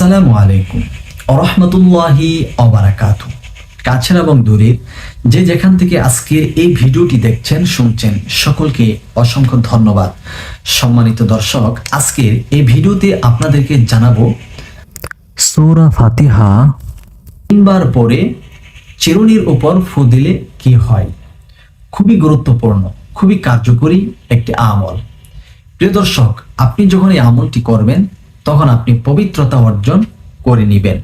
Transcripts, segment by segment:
আসসালামু আলাইকুম রহমতুল্লাহি অবারাকাতু কাছের এবং দূরের যে যেখান থেকে আজকের এই ভিডিওটি দেখছেন, শুনছেন, সকলকে অসংখ্য ধন্যবাদ। সম্মানিত দর্শক আজকের এই ভিডিওতে আপনাদেরকে জানাব সূরা ফাতিহা তিনবার পরে চিরুনির উপর ফু দিলে কি হয়? খুবই গুরুত্বপূর্ণ, খুবই কার্যকরী একটি আমল। প্রিয় দর্শক, আপনি যখন এই আমলটি করবেন তখন আপনি পবিত্রতা অর্জন করে নেবেন।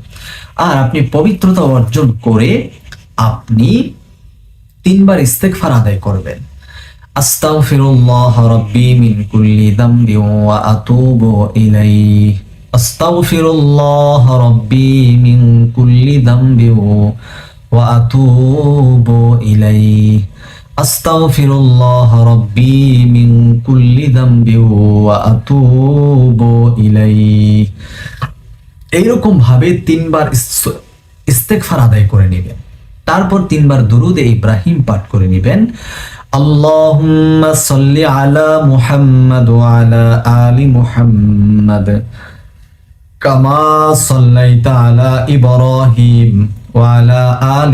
আর আপনি পবিত্রতা অর্জন করে আপনি তিনবার ইস্তেগফার আদায় করবেন। আস্তাগফিরুল্লাহ রাব্বি রাব্বি মিন কুল্লি যামবি ওয়া এইরকম ভাবে তিনবার ইস- ইস্তেগফার আদায় করে নেবেন। তারপর তিনবার দুরুদে ইব্রাহিম পাঠ করে নেবেন। আল্লাহুম্মা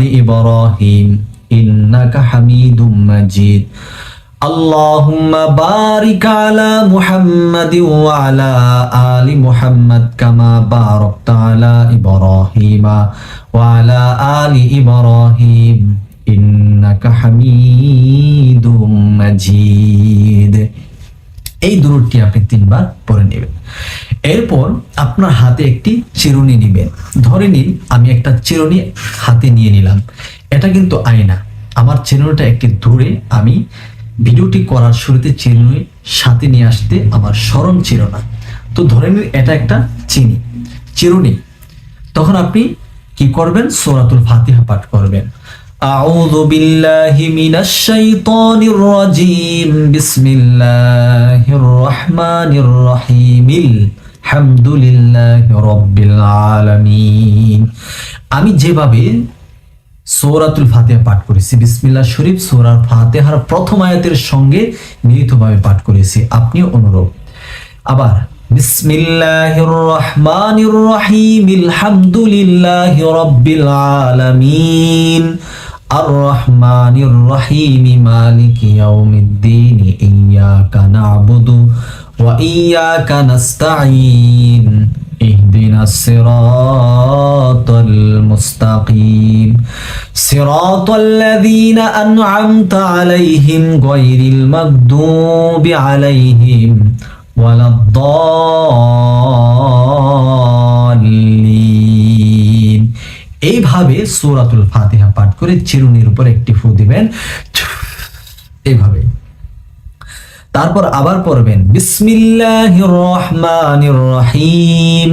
ইব্রাহিম ইন্নাকা হামিদুম اللهم بارك على محمد وعلى آل محمد كما باركت على إبراهيم وعلى آل إبراهيم إنك حميد مجيد এই দূরটি আপনি তিনবার পরে নেবেন এরপর আপনার হাতে একটি চিরুনি নেবেন ধরে নিন আমি একটা চিরুনি হাতে নিয়ে নিলাম এটা কিন্তু আয়না আমার চিরুনিটা একটি দূরে আমি ভিডিওটি করার শুরুতে চিরুনি সাথে নিয়ে আসতে আমার স্মরণ ছিল না। তো ধরে নিন এটা একটা চিনি। চিরুনি, তখন আপনি কি করবেন? সূরাতুল ফাতিহা পাঠ করবেন। আউযু বিল্লাহি মিনাশ শাইতানির রাজিম। বিসমিল্লাহির রহমানির রহিম আলহামদুলিল্লাহি রাব্বিল আলামিন। আমি যেভাবে সৌরাতুল ফাতেহা পাঠ করেছি। বিসমিল্লা শরীফ সৌরার ফাতেহার প্রথম আয়াতের সঙ্গে মিলিতভাবে পাঠ করেছি। আপনি অনুরোধ আবার, বিসমিল্লাহির রহমানির রহিম, আলহামদুলিল্লাহি রাব্বিল আলামিন আর রহমানির রহিম, মালিক ইয়াউমিদ্দিন ইয়াকা না'বুদু ওয়া ইয়াকা নাস্তাঈন। الصراط المستقيم صراط الذين أنعمت عليهم غير المغضوب عليهم ولا الضالين এইভাবে সূরাতুল ফাতিহা পাঠ করে চিরুনির উপর একটি ফু দিবেন এইভাবে তারপর আবার পড়বেন বিসমিল্লাহির রহমানির রহিম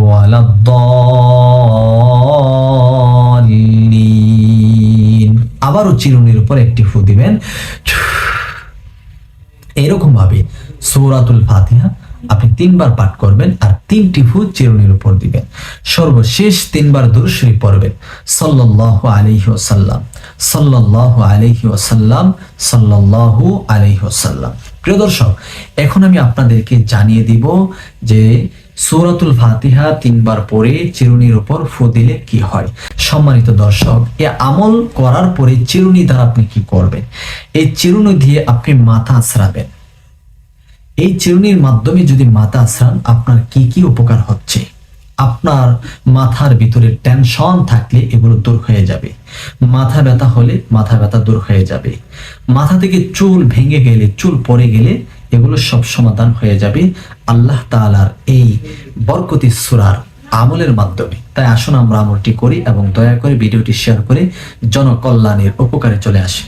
ولا الضالين আবারও চিরুনির উপর একটি ফু দিবেন এরকম ভাবে সৌরাতুল ফাতিহা আপনি তিনবার পাঠ করবেন আর তিনটি ফু চিরুনির উপর দিবেন সর্বশেষ তিনবার দুরুশরী পড়বেন সাল্লাল্লাহু আলাইহি ওয়াসাল্লাম সাল্লাল্লাহু আলাইহি ওয়াসাল্লাম সাল্লাল্লাহু আলাইহি ওয়াসাল্লাম প্রিয় দর্শক এখন আমি আপনাদেরকে জানিয়ে দিব যে সূরাতুল ফাতিহা তিনবার পরে চিরুনির উপর ফু দিলে কি হয়? সম্মানিত দর্শক, এ আমল করার পরে চিরুনি দ্বারা আপনি কি করবেন? এই চিরুনি দিয়ে আপনি মাথা আছড়াবেন। এই চিরুনির মাধ্যমে যদি মাথা আছড়ান, আপনার কি কি উপকার হচ্ছে? আপনার মাথার ভিতরে টেনশন থাকলে এগুলো দূর হয়ে যাবে। মাথা ব্যথা হলে মাথা ব্যথা দূর হয়ে যাবে। মাথা থেকে চুল ভেঙে গেলে, চুল পড়ে গেলে এগুলো সব সমাধান হয়ে যাবে আল্লাহ তালার এই বরকতি সুরার আমলের মাধ্যমে। তাই আসুন আমরা আমলটি করি এবং দয়া করে ভিডিওটি শেয়ার করে জনকল্যাণের উপকারে চলে আসি।